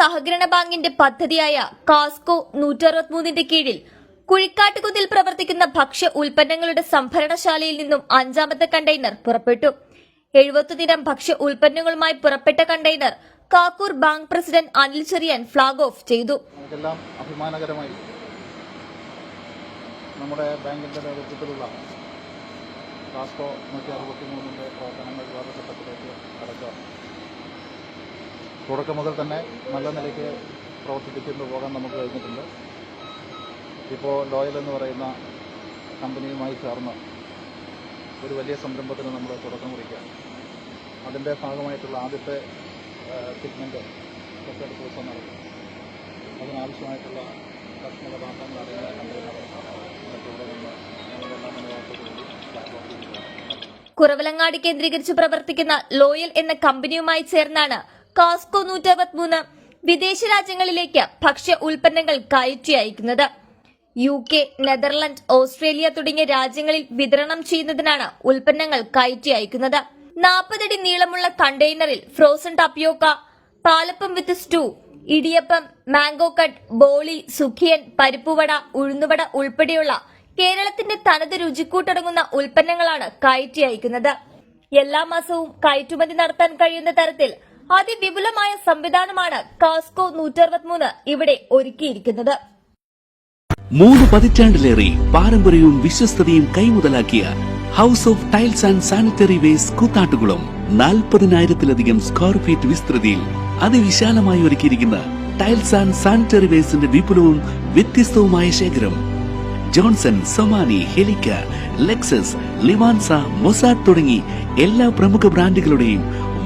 സഹകരണ ബാങ്കിന്റെ പദ്ധതിയായ കാസ്കോ നൂറ്ററുപത്തിമൂന്നിന്റെ കീഴിൽ കുഴിക്കാട്ടുകുന്നിൽ പ്രവർത്തിക്കുന്ന ഭക്ഷ്യ ഉൽപ്പന്നങ്ങളുടെ സംഭരണശാലയിൽ നിന്നും അഞ്ചാമത്തെ കണ്ടെയ്നർ പുറപ്പെട്ടു. എഴുപത്തു ദിനം ഭക്ഷ്യ ഉൽപ്പന്നങ്ങളുമായി പുറപ്പെട്ട container Kakkoor bank president Anil Cherian flag off ചെയ്തു. അഭിമാനകരമായി നമ്മുടെ ബാങ്കിന്റെ നേതൃത്വത്തിലുള്ള കാസ്കോ നൂറ്റി അറുപത്തി മൂന്നിന്റെ പ്രവർത്തനങ്ങൾ തുടക്കം മുതൽ തന്നെ നല്ല നിലയ്ക്ക് പ്രവർത്തിപ്പിച്ചുകൊണ്ട് പോകാൻ നമുക്ക് കഴിഞ്ഞിട്ടുണ്ട്. ഇപ്പോൾ ലോയൽ എന്ന് പറയുന്ന കമ്പനിയുമായി ചേർന്ന് ഒരു വലിയ സംരംഭത്തിന് നമ്മൾ തുടക്കം കുറിക്കുക അതിന്റെ ഭാഗമായിട്ടുള്ള ആദ്യത്തെ ഫിറ്റ്മെന്റ് തൊട്ടടുത്ത ദിവസം നടക്കും. അതിനാവശ്യമായിട്ടുള്ള ഭക്ഷണ പദാർത്ഥങ്ങൾ അറിയാൻ കുറവലങ്ങാട് കേന്ദ്രീകരിച്ച് പ്രവർത്തിക്കുന്ന ലോയൽ എന്ന കമ്പനിയുമായി ചേർന്നാണ് കാസ്കോ നൂറ്ററുപത്തിമൂന്ന് വിദേശ രാജ്യങ്ങളിലേക്ക് ഭക്ഷ്യ ഉൽപ്പന്നങ്ങൾ കയറ്റി അയക്കുന്നത്. യു കെ നെതർലൻഡ് ഓസ്ട്രേലിയ തുടങ്ങിയ രാജ്യങ്ങളിൽ വിതരണം ചെയ്യുന്നതിനാണ് ഉൽപ്പന്നങ്ങൾ കയറ്റി അയക്കുന്നത്. നാൽപ്പതടി നീളമുള്ള കണ്ടെയ്നറിൽ frozen tapioca palappam with stew idiyappam mango cut boli sukhiyan parippuvada ഉഴുന്നുവട ഉൾപ്പെടെയുള്ള കേരളത്തിന്റെ തനത് രുചിക്കൂട്ടടങ്ങുന്ന ഉൽപ്പന്നങ്ങളാണ് കയറ്റി അയക്കുന്നത്. എല്ലാ മാസവും കയറ്റുമതി നടത്താൻ കഴിയുന്ന തരത്തിൽ അതിവിപുലമായ സംവിധാനമാണ് കാസ്കോ നൂറ്ററുപത്തിമൂന്ന് ഇവിടെ ഒരുക്കിയിരിക്കുന്നത്. മൂന്ന് പതിറ്റാണ്ടിലേറെ പാരമ്പര്യവും വിശ്വസ്തതയും കൈമുതലാക്കിയ house of tiles and sanitary waste Koothattukulam നാൽപ്പതിനായിരത്തിലധികം square feet വിസ്തൃതിയിൽ അതിവിശാലമായി ഒരുക്കിയിരിക്കുന്ന ടൈൽസ് ആൻഡ് സാനിറ്ററി വേസ്റ്റിന്റെ വിപുലവും വ്യത്യസ്തവുമായ ശേഖരം. ജോൺസൺ സൊമാനി ഹെലിക്ക ലെക്സസ് ലിവാൻസ മൊസാഡ് തുടങ്ങി എല്ലാ പ്രമുഖ ബ്രാൻഡുകളുടെയും